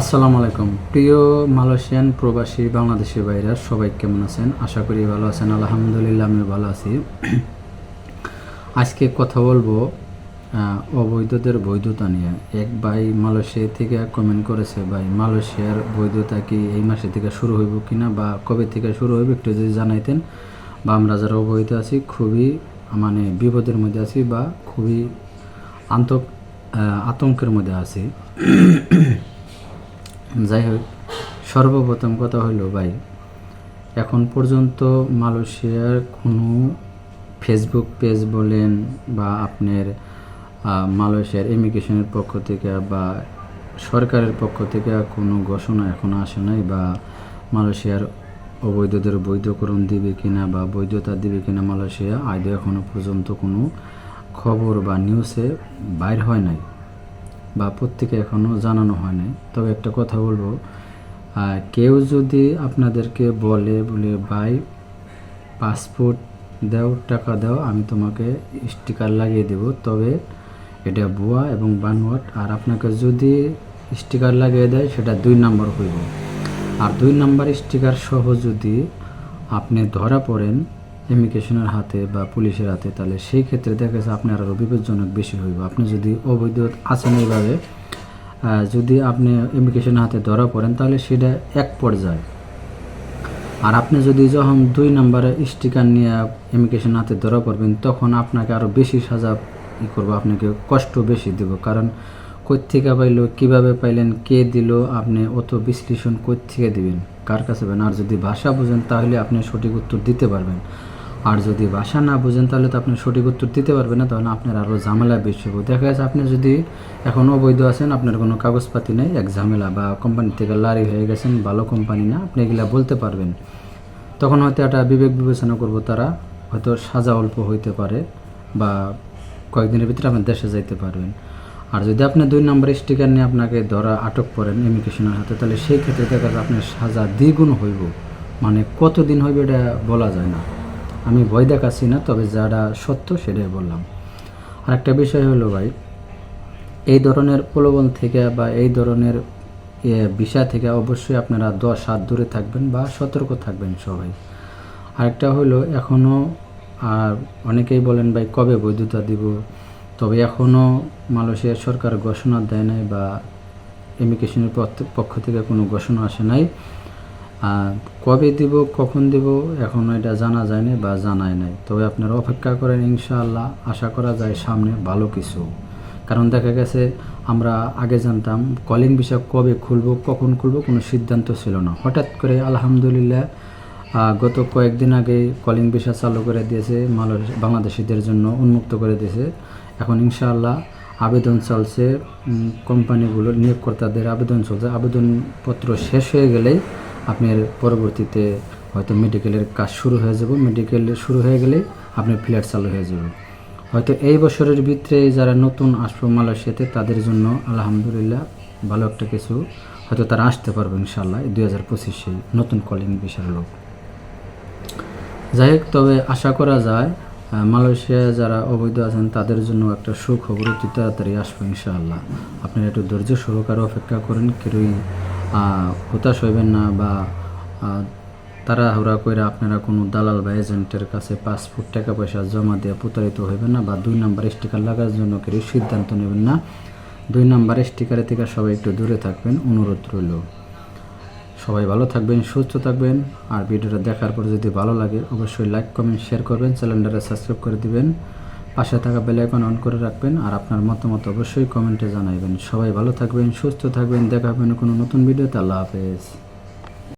আসসালামু আলাইকুম। প্রিয় মালয়েশিয়ান প্রবাসী বাংলাদেশি ভাইরা, সবাই কেমন আছেন? আশা করি ভালো আছেন। আলহামদুলিল্লাহ আমি ভালো আছি। আজকে কথা বলব অবৈধদের বৈধতা নিয়ে। এক ভাই মালয়েশিয়া থেকে কমেন্ট করেছে, ভাই, মালয়েশিয়ার বৈধতা কি এই মাসে থেকে শুরু হইব কিনা বা কবে থেকে শুরু হইব একটু যদি জানাইতেন? বা আমরা যারা অবৈধ আছি, খুবই মানে বিপদের মধ্যে আছি বা খুবই আন্ত আতঙ্কের মধ্যে আছি। যাই হোক সর্বপ্রথম কথা হলো, ভাই, এখন পর্যন্ত মালয়েশিয়ার কোনো ফেসবুক পেজ বলেন বা আপনার মালয়েশিয়ার ইমিগ্রেশনের পক্ষ থেকে বা সরকারের পক্ষ থেকে কোনো ঘোষণা এখনও আসে নাই বা মালয়েশিয়ার অবৈধদের বৈধকরণ দিবে কিনা বা বৈধতা দিবে কিনা মালয়েশিয়া, আদৌ এখনও পর্যন্ত কোনো খবর বা নিউজে বাইর হয় নাই। বা প্রত্যেকে এখনও জানানো হয় নাই তবে একটা কথা বলব কেউ যদি আপনাদেরকে বলে বলে, ভাই, পাসপোর্ট দাও, টাকা দাও, আমি তোমাকে স্টিকার লাগিয়ে দেব। তবে এটা ভুয়া এবং বানোয়াট। আর আপনাকে যদি স্টিকার লাগিয়ে দেয়, সেটা দুই নাম্বার হইব। আর দুই নম্বর স্টিকার সহ যদি আপনি ধরা পড়েন ইমিগ্রেশনের হাতে বা পুলিশের হাতে, তাহলে সেই ক্ষেত্রে দেখা যাচ্ছে আপনার আরও বিপজ্জনক বেশি হইব। আপনি যদি অবৈধ আছেন এইভাবে যদি আপনি ইমিগ্রেশনের হাতে ধরা পড়েন, তাহলে সেটা এক পর্যায়ে। আর আপনি যদি যখন দুই নম্বরে স্টিকার নিয়ে ইমিগ্রেশন হাতে ধরা পড়বেন, তখন আপনাকে আরও বেশি সাজা ই করব, আপনাকে কষ্ট বেশি দেব। কারণ কোথেকে পাইলো, কীভাবে পাইলেন, কে দিল, আপনি অত বিশ্লেষণ কোথেকে দিবেন, কার কাছে পাবেন? আর যদি ভাষা বুঝেন, তাহলে আপনি সঠিক উত্তর দিতে পারবেন। আর যদি ভাষা না বুঝেন, তাহলে তো আপনি সঠিক উত্তর দিতে পারবেন না, তাহলে আপনার আরও ঝামেলা বেশি হবে দেখা যাচ্ছে আপনি যদি এখন অবৈধ আছেন, আপনার কোনো কাগজপাতি নেই, এক ঝামেলা, বা কোম্পানি থেকে লারি হয়ে গেছেন, ভালো কোম্পানি না, আপনি এগুলা বলতে পারবেন। তখন হয়তো একটা বিবেক বিবেচনা করব তারা, হয়তো সাজা অল্প হইতে পারে, বা কয়েকদিনের ভিতরে আপনার দেশে যাইতে পারবেন। আর যদি আপনি দুই নম্বর স্টিকার নিয়ে আপনাকে ধরা, আটক করেন ইমিগ্রেশনের হাতে, তাহলে সেই ক্ষেত্রে দেখা যাচ্ছে আপনার সাজা দ্বিগুণ হইব। মানে কতদিন হইবে এটা বলা যায় না। আমি ভয় দেখাচ্ছি না, তবে যারা সত্য সেটাই বললাম। আর একটা বিষয় হলো ভাই, এই ধরনের প্রলোভন থেকে বা এই ধরনের বিষয় থেকে অবশ্যই আপনারা দশ হাত দূরে থাকবেন বা সতর্ক থাকবেন সবাই। আরেকটা হলো এখনও আর অনেকেই বলেন ভাই, কবে বৈধতা দিব? তবে এখনও মালয়েশিয়ার সরকার ঘোষণা দেয় নাই বা ইমিগ্রেশনের পক্ষ থেকে কোনো ঘোষণা আসে নাই। আর কবে দিব, কখন দিব, এখন এটা জানা যায় না বা জানায় নাই। তবে আপনারা অপেক্ষা করেন, ইনশাআল্লাহ আশা করা যায় সামনে ভালো কিছু। কারণ দেখা গেছে, আমরা আগে জানতাম কলিং বিষয় কবে খুলবো, কখন খুলবো কোনো সিদ্ধান্ত ছিল না। হঠাৎ করে আলহামদুলিল্লাহ গত কয়েকদিন আগে কলিং বিষয় চালু করে দিয়েছে বাংলাদেশিদের জন্য উন্মুক্ত করে দিয়েছে। এখন ইনশাআল্লাহ আবেদন চলছে কোম্পানিগুলোর নিয়োগকর্তাদের আবেদন চলছে। আবেদনপত্র শেষ হয়ে গেলেই আপনার পরবর্তীতে হয়তো মেডিকেলের কাজ শুরু হয়ে যাবে। মেডিকেল শুরু হয়ে গেলে আপনার ফ্ল্যাট চালু হয়ে যাবে। হয়তো এই বছরের ভিতরে যারা নতুন আসবে মালয়েশিয়াতে, তাদের জন্য আলহামদুলিল্লাহ ভালো একটা কিছু। হয়তো তারা আসতে পারবে ইনশাল্লাহ দুই হাজার পঁচিশে নতুন কলিং বিষয়ের লোক। যাই হোক, তবে আশা করা যায় মালয়েশিয়ায় যারা অবৈধ আছেন, তাদের জন্য একটা সুখবর অতি তাড়াতাড়ি আসবে ইনশাআল্লাহ। আপনারা একটু ধৈর্য সহকারে অপেক্ষা করেন, কেউই হতাশ হইবেন না বা তাড়াহুড়া করে আপনারা কোনো দালাল বা এজেন্টের কাছে পাসপোর্ট টাকা পয়সা জমা দিয়ে প্রতারিত হইবেন না বা দুই নাম্বার স্টিকার লাগার জন্য কেউ সিদ্ধান্ত নেবেন না। দুই নাম্বার স্টিকারের থেকে সবাই একটু দূরে থাকবেন, অনুরোধ রইল। সবাই ভালো থাকবেন, সুস্থ থাকবেন। আর ভিডিওটা দেখার পর যদি ভালো লাগে, অবশ্যই লাইক কমেন্ট শেয়ার করবেন। চ্যানেলটারে সাবস্ক্রাইব করে দিবেন। পাশে থাকা বেলাইকন অন করে রাখবেন আর আপনার মতামত অবশ্যই কমেন্টে জানাবেন সবাই ভালো থাকবেন, সুস্থ থাকবেন, দেখা হবে কোনো নতুন ভিডিওতে আল্লাহ হাফেজ।